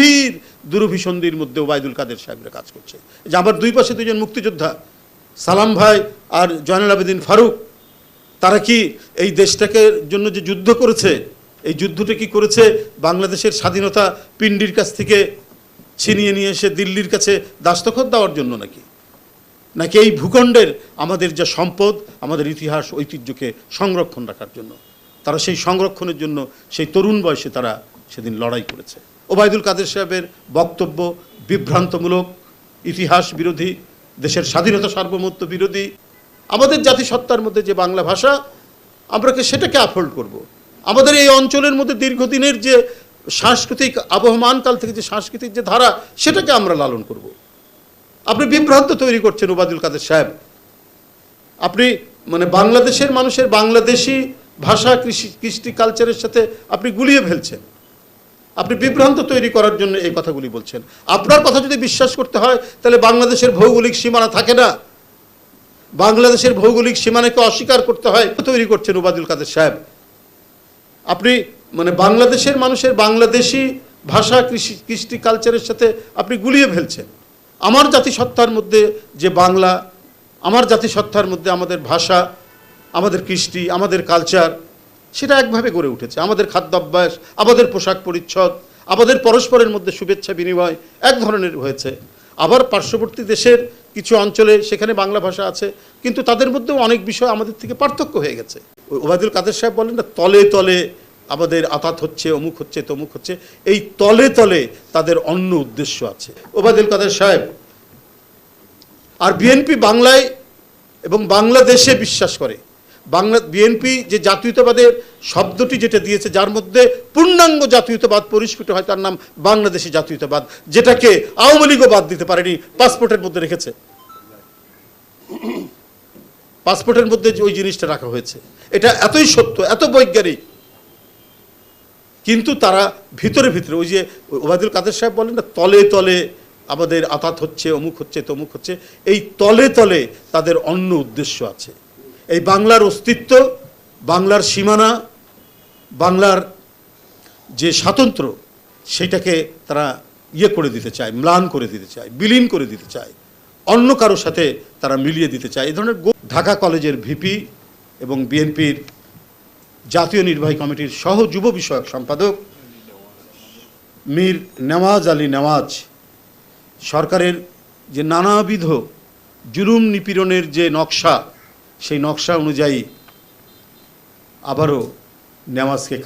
গভীর দুরভিসন্ধির মধ্যে ওবায়দুল কাদের সাহেবরা কাজ করছে। যে আমার দুই পাশে দুজন মুক্তিযোদ্ধা, সালাম ভাই আর জয়নাল আবেদিন ফারুক, তারা কি এই দেশটাকে জন্য যে যুদ্ধ করেছে, এই যুদ্ধটা কি করেছে, বাংলাদেশের স্বাধীনতা পিন্ডির কাছ থেকে ছিনিয়ে নিয়ে এসে দিল্লির কাছে দাস্তখত দেওয়ার জন্য নাকি? নাকি এই ভূখণ্ডের আমাদের যা সম্পদ, আমাদের ইতিহাস, ঐতিহ্যকে সংরক্ষণ রাখার জন্য? তারা সেই সংরক্ষণের জন্য সেই তরুণ বয়সে তারা সেদিন লড়াই করেছে। ওবায়দুল কাদের সাহেবের বক্তব্য বিভ্রান্তমূলক, ইতিহাস বিরোধী, দেশের স্বাধীনতা সার্বভৌমত্ব বিরোধী, আমাদের জাতিসত্তার মধ্যে যে বাংলা ভাষা, আমরা সেটাকে আফোল্ড করব। আমাদের এই অঞ্চলের মধ্যে দীর্ঘদিনের যে সাংস্কৃতিক আবহমানকাল থেকে যে সাংস্কৃতিক যে ধারা, সেটাকে আমরা লালন করব। আপনি বিভ্রান্ত তৈরি করছেন ওবায়দুল কাদের সাহেব আপনি মানে বাংলাদেশের মানুষের বাংলাদেশি ভাষা, কৃষি, কৃষ্টি কালচারের সাথে আপনি গুলিয়ে ফেলছেন আপনি বিভ্রান্ত তৈরি করার জন্য এই কথাগুলি বলছেন। আপনার কথা যদি বিশ্বাস করতে হয়, তাহলে বাংলাদেশের ভৌগোলিক সীমানা থাকে না। বাংলাদেশের ভৌগোলিক সীমানাকে অস্বীকার করতে হয়, তৈরি করছেন ওবায়দুল কাদের সাহেব। আপনি মানে বাংলাদেশের মানুষের বাংলাদেশি ভাষা, কৃষি, কৃষ্টি কালচারের সাথে আপনি গুলিয়ে ফেলছেন। আমার জাতিসত্তার মধ্যে যে বাংলা, আমার জাতিসত্তার মধ্যে আমাদের ভাষা, আমাদের কৃষ্টি, আমাদের কালচার সেটা একভাবে গড়ে উঠেছে। আমাদের খাদ্যাভ্যাস, আমাদের পোশাক পরিচ্ছদ, আমাদের পরস্পরের মধ্যে শুভেচ্ছা বিনিময় এক ধরনের হয়েছে। আবার পার্শ্ববর্তী দেশের কিছু অঞ্চলে সেখানে বাংলা ভাষা আছে, কিন্তু তাদের মধ্যেও অনেক বিষয় আমাদের থেকে পার্থক্য হয়ে গেছে। ওবায়দুল কাদের সাহেব বলেন না, তলে তলে আমাদের আতাত হচ্ছে, অমুক হচ্ছে, তমুক হচ্ছে। এই তলে তলে তাদের অন্য উদ্দেশ্য আছে। ওবায়দুল কাদের সাহেব, আর বিএনপি বাংলায় এবং বাংলাদেশে বিশ্বাস করে। বাংলা বিএনপি যে জাতীয়তাবাদের শব্দটি যেটা দিয়েছে, যার মধ্যে পূর্ণাঙ্গ জাতীয়তাবাদ পরিস্ফুট হয়, তার নাম বাংলাদেশি জাতীয়তাবাদ, যেটাকে আওয়ামী লীগও বাদ দিতে পারেনি, পাসপোর্টের মধ্যে রেখেছে। পাসপোর্টের মধ্যে ওই জিনিসটা রাখা হয়েছে, এটা এতই সত্য, এত বৈজ্ঞানিক। কিন্তু তারা ভিতরে ভিতরে, ওই যে ওবায়দুল কাদের সাহেব বলেন না, তলে তলে আমাদের আতাত হচ্ছে, অমুক হচ্ছে, তমুক হচ্ছে, এই তলে তলে তাদের অন্য উদ্দেশ্য আছে। এই বাংলার অস্তিত্ব, বাংলার সীমানা, বাংলার যে স্বাতন্ত্র্য সেটাকে তারা ইয়ে করে দিতে চায়, ম্লান করে দিতে চায়, বিলীন করে দিতে চায়, অন্য কারোর সাথে তারা মিলিয়ে দিতে চায়। এই ধরনের ঢাকা কলেজের ভিপি এবং বিএনপির জাতীয় নির্বাহী কমিটির সহ যুব বিষয়ক সম্পাদক মীর নেওয়াজ আলী নেওয়াজ, সরকারের যে নানাবিধ জুলুম নিপীড়নের যে নকশা সেই নকশা অনুযায়ী আবারও নেওয়াজকে